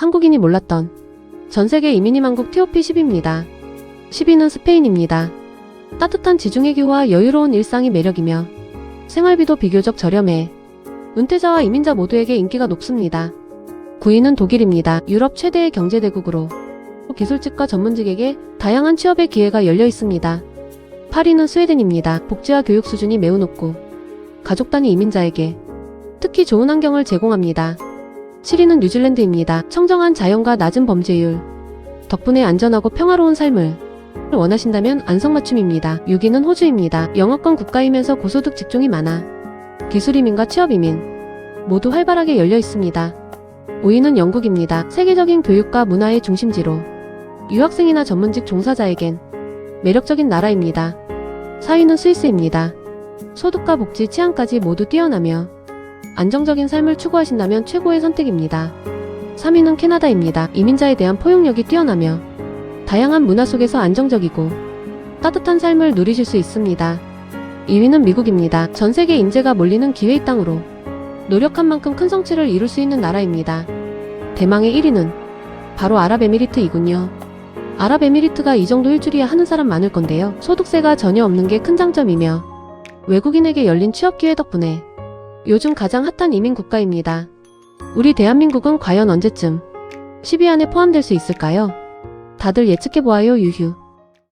한국인이 몰랐던 전 세계 이민희 왕국 TOP 10입니다. 10위는 스페인입니다. 따뜻한 지중해 기후와 여유로운 일상이 매력이며 생활비도 비교적 저렴해 은퇴자와 이민자 모두에게 인기가 높습니다. 9위는 독일입니다. 유럽 최대의 경제대국으로 기술직과 전문직에게 다양한 취업의 기회가 열려 있습니다. 8위는 스웨덴입니다. 복지와 교육 수준이 매우 높고 가족 단위 이민자에게 특히 좋은 환경을 제공합니다. 7위는 뉴질랜드입니다. 청정한 자연과 낮은 범죄율 덕분에 안전하고 평화로운 삶을 원하신다면 안성맞춤입니다. 6위는 호주입니다. 영어권 국가이면서 고소득 직종이 많아 기술이민과 취업이민 모두 활발하게 열려 있습니다. 5위는 영국입니다. 세계적인 교육과 문화의 중심지로 유학생이나 전문직 종사자에겐 매력적인 나라입니다. 4위는 스위스입니다. 소득과 복지, 치안까지 모두 뛰어나며 안정적인 삶을 추구하신다면 최고의 선택입니다. 3위는 캐나다입니다. 이민자에 대한 포용력이 뛰어나며 다양한 문화 속에서 안정적이고 따뜻한 삶을 누리실 수 있습니다. 2위는 미국입니다. 전 세계 인재가 몰리는 기회의 땅으로 노력한 만큼 큰 성취를 이룰 수 있는 나라입니다. 대망의 1위는 바로 아랍에미리트이군요. 아랍에미리트가 이 정도일 줄이야 하는 사람 많을 건데요. 소득세가 전혀 없는 게 큰 장점이며 외국인에게 열린 취업 기회 덕분에 요즘 가장 핫한 이민 국가입니다. 우리 대한민국은 과연 언제쯤 10위 안에 포함될 수 있을까요? 다들 예측해보아요, 유휴.